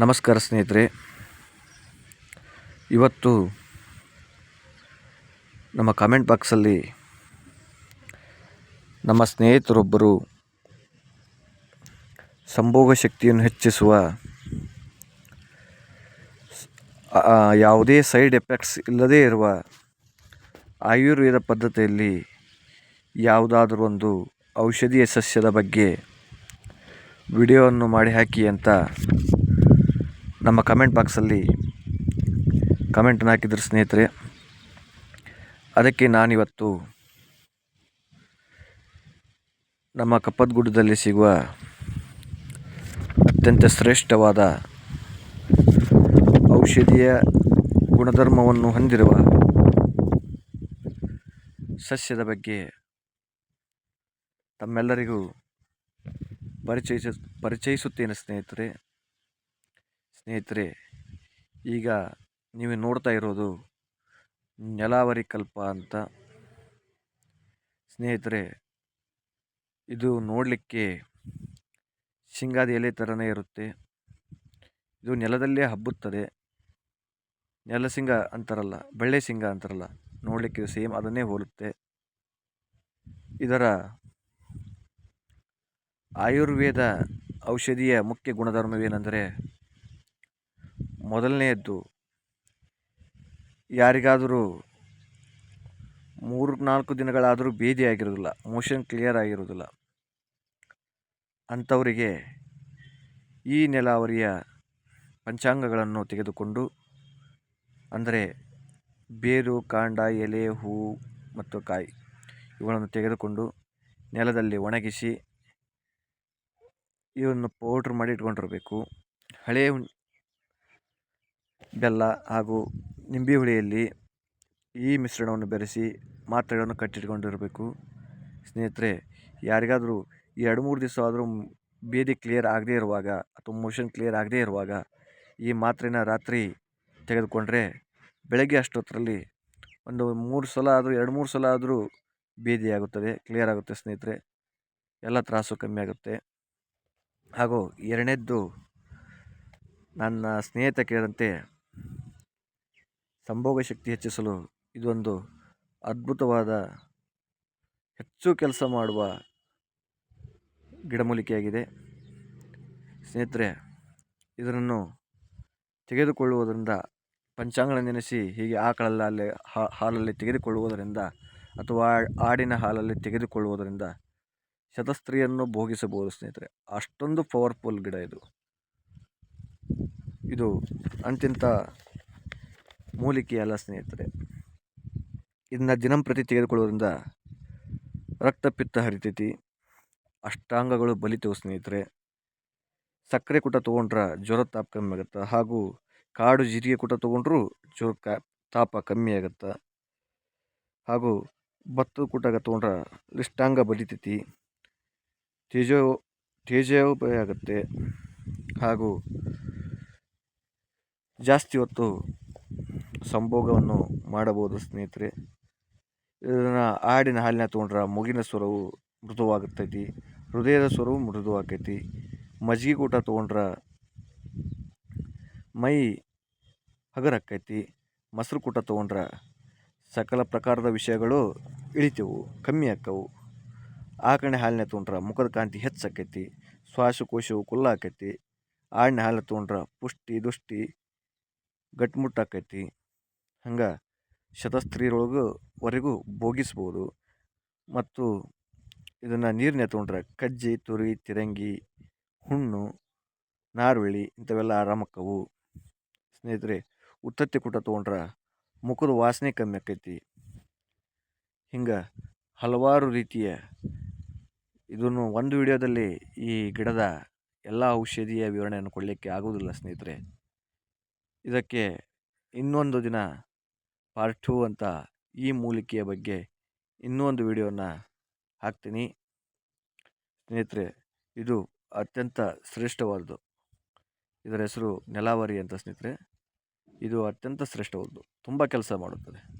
ನಮಸ್ಕಾರ ಸ್ನೇಹಿತರೆ. ಇವತ್ತು ನಮ್ಮ ಕಾಮೆಂಟ್ ಬಾಕ್ಸಲ್ಲಿ ನಮ್ಮ ಸ್ನೇಹಿತರೊಬ್ಬರು ಸಂಭೋಗ ಶಕ್ತಿಯನ್ನು ಹೆಚ್ಚಿಸುವ ಯಾವುದೇ ಸೈಡ್ ಎಫೆಕ್ಟ್ಸ್ ಇಲ್ಲದೇ ಇರುವ ಆಯುರ್ವೇದ ಪದ್ಧತಿಯಲ್ಲಿ ಯಾವುದಾದ್ರೂ ಒಂದು ಔಷಧೀಯ ಸಸ್ಯದ ಬಗ್ಗೆ ವಿಡಿಯೋವನ್ನು ಮಾಡಿ ಹಾಕಿ ಅಂತ ನಮ್ಮ ಕಮೆಂಟ್ ಬಾಕ್ಸಲ್ಲಿ ಕಮೆಂಟನ್ನು ಹಾಕಿದ್ರು ಸ್ನೇಹಿತರೆ. ಅದಕ್ಕೆ ನಾನಿವತ್ತು ನಮ್ಮ ಕಪ್ಪದ್ಗುಡ್ಡದಲ್ಲಿ ಸಿಗುವ ಅತ್ಯಂತ ಶ್ರೇಷ್ಠವಾದ ಔಷಧೀಯ ಗುಣಧರ್ಮವನ್ನು ಹೊಂದಿರುವ ಸಸ್ಯದ ಬಗ್ಗೆ ತಮ್ಮೆಲ್ಲರಿಗೂ ಪರಿಚಯಿಸ, ಪರಿಚಯಿಸುತ್ತೇನೆ ಸ್ನೇಹಿತರೆ. ಸ್ನೇಹಿತರೆ, ಈಗ ನೀವು ನೋಡ್ತಾ ಇರೋದು ನೆಲಾವರಿ ಕಲ್ಪ ಅಂತ. ಸ್ನೇಹಿತರೆ, ಇದು ನೋಡಲಿಕ್ಕೆ ಶೇಂಗಾದ ಎಲೆ ಥರನೇ ಇರುತ್ತೆ. ಇದು ನೆಲದಲ್ಲೇ ಹಬ್ಬುತ್ತದೆ. ನೆಲಸಿಂಗ ಅಂತಾರಲ್ಲ, ಬೆಳ್ಳೆ ಸಿಂಗ ಅಂತಾರಲ್ಲ, ನೋಡಲಿಕ್ಕೆ ಸೇಮ್ ಅದನ್ನೇ ಹೋಲುತ್ತೆ. ಇದರ ಆಯುರ್ವೇದ ಔಷಧಿಯ ಮುಖ್ಯ ಗುಣಧರ್ಮವೇನೆಂದರೆ ಮೊದಲನೆಯದ್ದು, ಯಾರಿಗಾದರೂ ಮೂರು ನಾಲ್ಕು ದಿನಗಳಾದರೂ ಭೇದಿ ಆಗಿರೋದಿಲ್ಲ ಮೋಷನ್ ಕ್ಲಿಯರ್ ಆಗಿರೋದಿಲ್ಲ ಅಂಥವರಿಗೆ ಈ ನೆಲಾವರಿಯ ಪಂಚಾಂಗಗಳನ್ನು ತೆಗೆದುಕೊಂಡು, ಅಂದರೆ ಬೇರು, ಕಾಂಡ, ಎಲೆ, ಹೂ ಮತ್ತು ಕಾಯಿ ಇವುಗಳನ್ನು ತೆಗೆದುಕೊಂಡು ನೆಲದಲ್ಲಿ ಒಣಗಿಸಿ ಇವನ್ನು ಪೌಡ್ರ್ ಮಾಡಿ ಇಟ್ಕೊಂಡಿರಬೇಕು. ಹಳೆಯ ಬೆಲ್ಲ ಹಾಗೂ ನಿಂಬೆ ಹುಳಿಯಲ್ಲಿ ಈ ಮಿಶ್ರಣವನ್ನು ಬೆರೆಸಿ ಮಾತ್ರೆಗಳನ್ನು ಕಟ್ಟಿಟ್ಕೊಂಡಿರಬೇಕು. ಸ್ನೇಹಿತರೆ, ಯಾರಿಗಾದರೂ ಎರಡು ಮೂರು ದಿವಸ ಆದರೂ ಬೇದಿ ಕ್ಲಿಯರ್ ಆಗದೇ ಇರುವಾಗ ಅಥವಾ ಮೋಷನ್ ಕ್ಲಿಯರ್ ಆಗದೇ ಇರುವಾಗ ಈ ಮಾತ್ರೆನ ರಾತ್ರಿ ತೆಗೆದುಕೊಂಡ್ರೆ ಬೆಳಗ್ಗೆ ಅಷ್ಟೊತ್ತರಲ್ಲಿ ಒಂದು ಮೂರು ಸಲ ಆದರೂ, ಎರಡು ಮೂರು ಸಲ ಆದರೂ ಭೇದಿ ಆಗುತ್ತದೆ ಕ್ಲಿಯರ್ ಆಗುತ್ತೆ ಸ್ನೇಹಿತರೆ. ಎಲ್ಲ ತ್ರಾಸು ಕಮ್ಮಿ ಆಗುತ್ತೆ. ಹಾಗೂ ಎರಡನೇದ್ದು ನನ್ನ ಸ್ನೇಹಿತ ಕೇಳಿದಂತೆ ಸಂಭೋಗ ಶಕ್ತಿ ಹೆಚ್ಚಿಸಲು ಇದೊಂದು ಅದ್ಭುತವಾದ ಹೆಚ್ಚು ಕೆಲಸ ಮಾಡುವ ಗಿಡಮೂಲಿಕೆಯಾಗಿದೆ. ಸ್ನೇಹಿತರೆ ಇದನ್ನು ತೆಗೆದುಕೊಳ್ಳುವುದರಿಂದ ಪಂಚಾಂಗಣ ನೆನೆಸಿ ಹೀಗೆ ಆಕಳಲ್ಲಿ ಹಾಲಲ್ಲಿ ತೆಗೆದುಕೊಳ್ಳುವುದರಿಂದ ಅಥವಾ ಆಡಿನ ಹಾಲಲ್ಲಿ ತೆಗೆದುಕೊಳ್ಳುವುದರಿಂದ ಶತಸ್ತ್ರೀಯನ್ನು ಭೋಗಿಸಬಹುದು ಸ್ನೇಹಿತರೆ. ಅಷ್ಟೊಂದು ಪವರ್ಫುಲ್ ಗಿಡ ಇದು. ಇದು ಅಂತಿಂತ ಮೂಲಿಕೆ ಅಲ್ಲ ಸ್ನೇಹಿತರೆ, ಇದನ್ನ ದಿನಂಪ್ರತಿ ರಕ್ತ ರಕ್ತಪಿತ್ತ ಹರಿತೈತಿ, ಅಷ್ಟಾಂಗಗಳು ಬಲಿತವು ಸ್ನೇಹಿತರೆ. ಸಕ್ಕರೆ ಕೂಟ ತೊಗೊಂಡ್ರೆ ಜ್ವರ ತಾಪ ಕಮ್ಮಿ ಆಗುತ್ತೆ ಹಾಗೂ ಕಾಡು ಜೀರಿಗೆ ಕೂಟ ತೊಗೊಂಡ್ರೂ ಜ್ವರ ಕ, ತಾಪ ಕಮ್ಮಿ ಆಗುತ್ತೆ ಹಾಗೂ ಭತ್ತದ ಕೂಟಾಗ ತೊಗೊಂಡ್ರೆ ಲಿಷ್ಟಾಂಗ ಬಲಿತೈತಿ, ತೇಜೋ ತೇಜೋಭಯ ಆಗುತ್ತೆ ಹಾಗೂ ಜಾಸ್ತಿ ಹೊತ್ತು ಸಂಭೋಗವನ್ನು ಮಾಡಬಹುದು, ಸ್ನೇಹಿತರೆ. ಇದನ್ನು ಆಡಿನ ಹಾಲಿನ ತೊಗೊಂಡ್ರೆ ಮುಗಿನ ಸ್ವರವು ಮೃದುವಾಗುತ್ತೈತಿ ಹೃದಯದ ಸ್ವರವು ಮೃದುವಾಗೈತಿ ಮಜ್ಜಿಗೆ ಊಟ ತೊಗೊಂಡ್ರೆ ಮೈ ಹಗರಕ್ಕೈತಿ ಮೊಸರು ಕೂಟ ತೊಗೊಂಡ್ರೆ ಸಕಲ ಪ್ರಕಾರದ ವಿಷಯಗಳು ಇಳಿತವು, ಕಮ್ಮಿ ಆಕ್ಕವು ಆಕಣೆ ಹಾಲಿನ ತೊಗೊಂಡ್ರೆ ಮುಖದ ಕಾಂತಿ ಹೆಚ್ಚಾಕೈತಿ ಶ್ವಾಸಕೋಶವು ಕುಲ್ಲ ಆಕೈತಿ ಆಡಿನ ಹಾಲು ತೊಗೊಂಡ್ರೆ ಪುಷ್ಟಿ, ದುಷ್ಟಿ ಗಟ್ಮುಟ್ಟಾಕೈತಿ ಹಂಗೆ ಶತಸ್ತ್ರೀರೊಳಗೂ ವರೆಗೂ ಭೋಗಿಸ್ಬೋದು. ಮತ್ತು ಇದನ್ನು ನೀರಿನ ತೊಗೊಂಡ್ರೆ ಕಜ್ಜಿ, ತುರಿ, ತಿರಂಗಿ, ಹುಣ್ಣು, ನಾರುಳ್ಳಿ ಇಂಥವೆಲ್ಲ ಆರಾಮಕ್ಕವು. ಸ್ನೇಹಿತರೆ, ಉತ್ತತ್ತಿ ಕೂಟ ತೊಗೊಂಡ್ರೆ ಮುಖದ ವಾಸನೆ ಕಮ್ಮಿ ಆಕೈತಿ. ಹಿಂಗೆ ಹಲವಾರು ರೀತಿಯ ಇದನ್ನು ಒಂದು ವಿಡಿಯೋದಲ್ಲಿ ಈ ಗಿಡದ ಎಲ್ಲ ಔಷಧೀಯ ವಿವರಣೆಯನ್ನು ಕೊಡಲಿಕ್ಕೆ ಆಗುವುದಿಲ್ಲ ಸ್ನೇಹಿತರೆ. ಇದಕ್ಕೆ ಇನ್ನೊಂದು ದಿನ ಪಾರ್ಟ್ ಟೂ ಅಂತ ಈ ಮೂಲಿಕೆಯ ಬಗ್ಗೆ ಇನ್ನೂ ಒಂದು ವಿಡಿಯೋನ ಹಾಕ್ತೀನಿ. ಸ್ನೇಹಿತರೆ, ಇದು ಅತ್ಯಂತ ಶ್ರೇಷ್ಠವಾದದ್ದು. ಇದರ ಹೆಸರು ನೆಲಾವರಿ ಅಂತ ಸ್ನೇಹಿತರೆ. ಇದು ಅತ್ಯಂತ ಶ್ರೇಷ್ಠವಾದದ್ದು. ತುಂಬ ಕೆಲಸ ಮಾಡುತ್ತದೆ.